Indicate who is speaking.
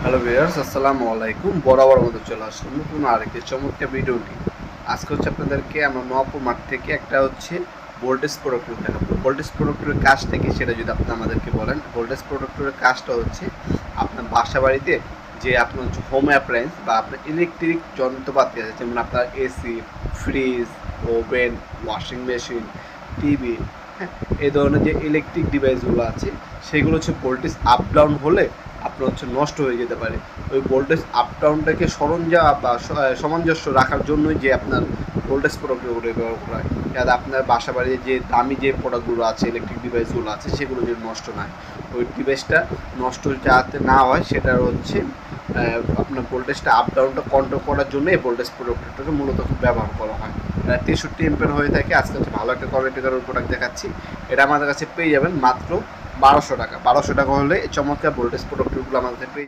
Speaker 1: Hello viewers আসসালামু আলাইকুম। বরাবর মতো চলে আসলাম নতুন আরেকটি চমৎকার ভিডিও নিয়ে। আজকে হচ্ছে আপনাদেরকে আমরা নয়াপুর মাঠ থেকে একটা হচ্ছে ভোল্টেজ প্রোডাক্টের দেখাবো। ভোল্টেজ প্রোডাক্টের কাজটা কি সেটা যদি আপনি আমাদেরকে বলেন। ভোল্টেজ প্রোডাক্টের কাজটা হচ্ছে আপনার বাসা বাড়িতে যে আপনার হচ্ছে হোম অ্যাপ্লায়েন্স বা আপনার ইলেকট্রিক যন্ত্রপাতি আছে, যেমন আপনার AC fridge oven washing machine TV হ্যাঁ এই ধরনের যে ইলেকট্রিক ডিভাইসগুলো আছে, সেগুলো হচ্ছে ভোল্টেজ আপ ডাউন হলে আপনার হচ্ছে নষ্ট হয়ে যেতে পারে। ওই ভোল্টেজ আপ ডাউনটাকে সরঞ্জাম বা সামঞ্জস্য রাখার জন্যই যে আপনার ভোল্টেজ প্রোডাক্টগুলো ব্যবহার করা হয়। যাতে আপনার বাসা বাড়িতে যে দামি যে প্রোডাক্টগুলো আছে ইলেকট্রিক ডিভাইসগুলো আছে, সেগুলো যদি নষ্ট না হয়। ওই ডিভাইসটা নষ্ট যাতে না হয়, সেটার হচ্ছে আপনার ভোল্টেজটা আপ ডাউনটা কন্ট্রোল করার জন্য এই ভোল্টেজ প্রোডাক্টটাকে মূলত খুব ব্যবহার করা হয়। তেষট্টি এম্পের হয়ে থাকে। আজকে হচ্ছে ভালো একটা কোয়ালিটিকার প্রোডাক্ট দেখাচ্ছি। এটা আমাদের কাছে পেয়ে যাবেন মাত্র বারোশো টাকা। বারোশো টাকা হলে চমৎকার ভোল্টেজ প্রোডাক্টগুলো আমাদের পেয়ে